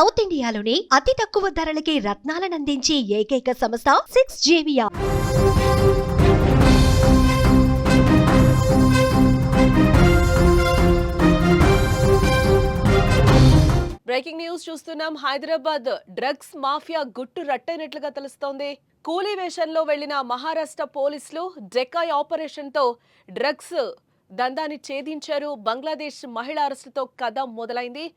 South ఇండియాలోని అతి తక్కువ ధరలకి రత్నాలనందించే ఏకైక సంస్థ సిక్స్ జేవియా బ్రేకింగ్ న్యూస్ చూస్తున్నాం. హైదరాబాద్ డ్రగ్స్ మాఫియా గుట్టు రట్టైనట్లుగా తెలుస్తోంది. కూలీ వేషంలో వెళ్ళిన మహారాష్ట్ర పోలీసులు డెకాయ్ ఆపరేషన్తో డ్రగ్స్ దందాన్ని ఛేదించారు. బంగ్లాదేశ్ మహిళ అరెస్టుతో కథ మొదలైంది.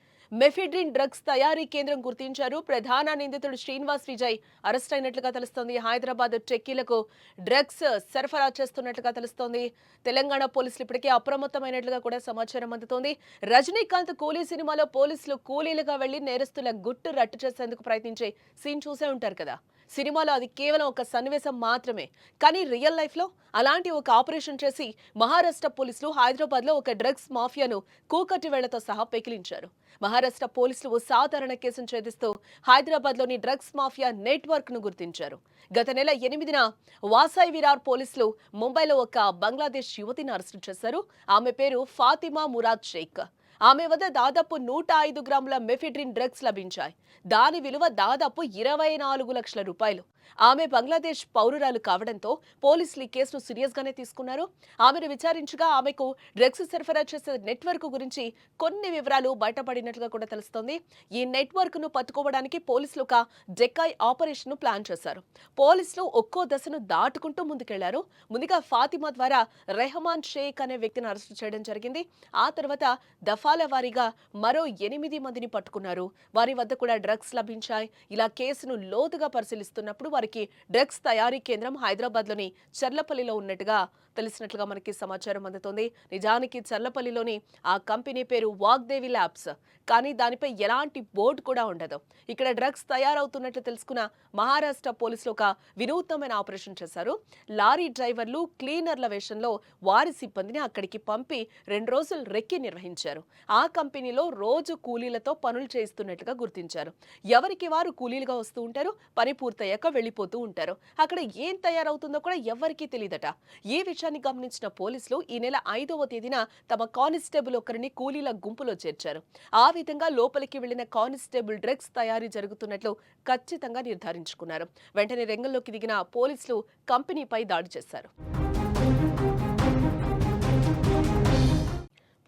మెఫిడ్రిన్ డ్రగ్స్ తయారీ కేంద్రం గుర్తించారు. ప్రధాన నిందితుడు శ్రీనివాస్ విజయ్ అరెస్ట్ అయినట్లుగా తెలుస్తోంది. హైదరాబాద్ టెక్కీలకు డ్రగ్స్ సరఫరా చేస్తున్నట్లుగా తెలుస్తోంది. తెలంగాణ పోలీసులు ఇప్పటికే అప్రమత్తమైనట్లుగా కూడా సమాచారం అందుతోంది. రజనీకాంత్ కూలీ సినిమాలో పోలీసులు కూలీలుగా వెళ్ళి నేరస్తుల గుట్టు రట్టు చేసేందుకు ప్రయత్నించే సీన్ చూసే ఉంటారు కదా. సినిమాలో అది కేవలం ఒక సన్నివేశం మాత్రమే. కానీ రియల్ లైఫ్లో అలాంటి ఒక ఆపరేషన్ చేసి మహారాష్ట్ర పోలీసులు హైదరాబాద్లో ఒక డ్రగ్స్ మాఫియాను కూకటి వేళ్ళతో సహా పెకిలించారు. మహారాష్ట్ర పోలీసులు ఓ సాధారణ కేసును ఛేదిస్తూ హైదరాబాద్లోని డ్రగ్స్ మాఫియా నెట్వర్క్ను గుర్తించారు. గత నెల ఎనిమిదిన వాసాయి విరార్ పోలీసులు ముంబైలో ఒక బంగ్లాదేశ్ యువతిని అరెస్టు చేశారు. ఆమె పేరు ఫాతిమా మురాద్ షేక్. ఆమె వద్ద దాదాపు నూట ఐదు గ్రాముల మెఫిడ్రిన్ డ్రగ్స్ లభించాయి. దాని విలువ దాదాపు ఇరవై నాలుగు లక్షల రూపాయలు. ఆమె బంగ్లాదేశ్ పౌరురాలు కావడంతో పోలీసులు ఈ కేసును సీరియస్గానే తీసుకున్నారు. ఆమెను విచారించగా ఆమెకు డ్రగ్స్ సరఫరా చేసే నెట్వర్క్ గురించి కొన్ని వివరాలు బయటపడినట్లుగా కూడా తెలుస్తోంది. ఈ నెట్వర్క్ను పట్టుకోవడానికి పోలీసులు ఒక డెక్కాయ్ ఆపరేషన్ను ప్లాన్ చేశారు. పోలీసులు ఒక్కో దశను దాటుకుంటూ ముందుకెళ్ళారు. ముందుగా ఫాతిమా ద్వారా రెహమాన్ షేక్ అనే వ్యక్తిని అరెస్టు చేయడం జరిగింది. ఆ తర్వాత దఫాల వారీగా మరో ఎనిమిది మందిని పట్టుకున్నారు. వారి వద్ద కూడా డ్రగ్స్ లభించాయి. ఇలా కేసును లోతుగా పరిశీలిస్తున్నప్పుడు వారికి డ్రగ్స్ తయారీ కేంద్రం హైదరాబాద్లోని చర్లపల్లిలో ఉన్నట్టుగా తెలిసినట్లుగా మనకి సమాచారం అందుతోంది. నిజానికి చర్లపల్లిలోని ఆ కంపెనీ పేరు వాగ్దేవి ల్యాబ్స్. కానీ దానిపై ఎలాంటి బోర్డు కూడా ఉండదు. ఇక్కడ డ్రగ్స్ తయారవుతున్నట్లు తెలుసుకున్న మహారాష్ట్ర పోలీసులు ఒక వినూత్నమైన ఆపరేషన్ చేశారు. లారీ డ్రైవర్లు క్లీనర్ల వేషంలో వారి సిబ్బందిని అక్కడికి పంపి రెండు రోజులు రెక్కి నిర్వహించారు. ఆ కంపెనీలో రోజు కూలీలతో పనులు చేయిస్తున్నట్లుగా గుర్తించారు. ఎవరికి వారు కూలీలుగా వస్తూ ఉంటారు? పని పూర్తయ్యాక వెళ్ళిపోతూ ఉంటారు. అక్కడ ఏం తయారవుతుందో కూడా ఎవరికీ తెలియదట ఈ విషయాన్ని గమనించిన పోలీసులు ఈ నెల ఐదవ తేదీన తమ కానిస్టేబుల్ ఒకరిని కూలీల గుంపులో చేర్చారు. ఆ విధంగా లోపలికి వెళ్ళిన కానిస్టేబుల్ డ్రగ్స్ తయారీ జరుగుతున్నట్లు ఖచ్చితంగా నిర్ధారించుకున్నారు. వెంటనే రంగంలోకి దిగిన పోలీసులు కంపెనీపై దాడి చేశారు.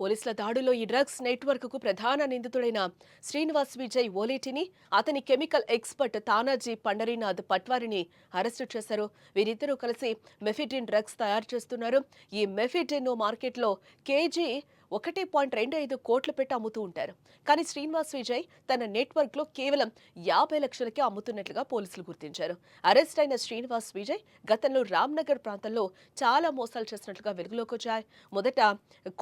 పోలీసుల దాడిలో ఈ డ్రగ్స్ నెట్వర్క్కు ప్రధాన నిందితుడైన శ్రీనివాస్ విజయ్ ఓలేటిని అతని కెమికల్ ఎక్స్పర్ట్ తానాజీ పండరీనాథ్ పట్వారిని అరెస్టు చేశారు. వీరిద్దరూ కలిసి మెఫిడిన్ డ్రగ్స్ తయారు చేస్తున్నారు. ఈ మెఫిడిన్ మార్కెట్లో కేజీ ఒకటి పాయింట్ రెండు ఐదు కోట్లు పెట్టి అమ్ముతూ ఉంటారు. కానీ శ్రీనివాస్ విజయ్ తన నెట్వర్క్లో కేవలం యాభై లక్షలకే అమ్ముతున్నట్లుగా పోలీసులు గుర్తించారు. అరెస్ట్ అయిన శ్రీనివాస్ విజయ్ గతంలో రామ్నగర్ ప్రాంతంలో చాలా మోసాలు చేసినట్లుగా వెలుగులోకి వచ్చాయి. మొదట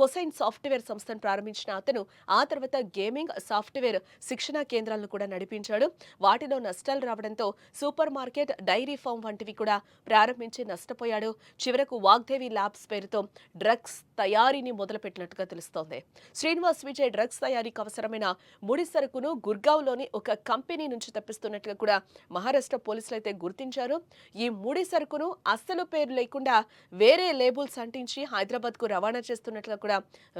కొసైన్ సాఫ్ట్వేర్ సంస్థను ప్రారంభించిన అతను ఆ తర్వాత గేమింగ్ సాఫ్ట్వేర్ శిక్షణా కేంద్రాలను కూడా నడిపించాడు. వాటిలో నష్టాలు రావడంతో సూపర్ మార్కెట్ డైరీ ఫామ్ వంటివి కూడా ప్రారంభించి నష్టపోయాడు. చివరకు వాగ్దేవి ల్యాబ్స్ పేరుతో డ్రగ్స్ తయారీని మొదలుపెట్టినట్టుగా తెలుస్తోంది. శ్రీనివాస్ విజయ్ డ్రగ్స్ తయారీకి అవసరమైన ముడి సరుకును గుర్గావ్లోని ఒక కంపెనీ నుంచి తెప్పిస్తున్నట్టుగా కూడా మహారాష్ట్ర పోలీసులు అయితే గుర్తించారు. ఈ ముడి సరుకును అస్సలు పేరు లేకుండా వేరే లేబుల్స్ అంటించి హైదరాబాద్కు రవాణా చేస్తున్నట్లుగా కూడా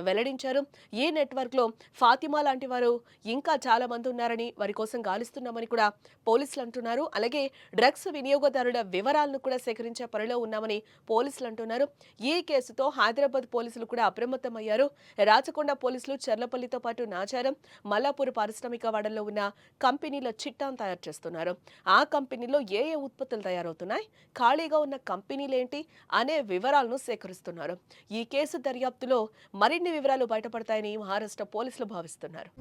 వెల్లడించారు. ఈ నెట్వర్క్లో ఫాతిమా లాంటి వారు ఇంకా చాలా మంది ఉన్నారని వారి కోసం గాలిస్తున్నామని కూడా పోలీసులు అంటున్నారు. అలాగే డ్రగ్స్ వినియోగదారుల వివరాలను కూడా సేకరించే పనిలో ఉన్నామని పోలీసులు అంటున్నారు. ఈ కేసుతో హైదరాబాద్ పోలీసులు కూడా అప్రమత్తమయ్యారు. రాచకొండ పోలీసులు చర్లపల్లితో పాటు నాచారం మల్లాపూర్ పారిశ్రామిక వాడల్లో ఉన్న కంపెనీల చిట్టాను తయారు చేస్తున్నారు. ఆ కంపెనీలో ఏ ఏ ఉత్పత్తులు తయారవుతున్నాయి ఖాళీగా ఉన్న కంపెనీలేంటి అనే వివరాలను సేకరిస్తున్నారు. ఈ కేసు దర్యాప్తులో మరిన్ని వివరాలు బయటపడతాయని మహారాష్ట్ర పోలీసులు భావిస్తున్నారు.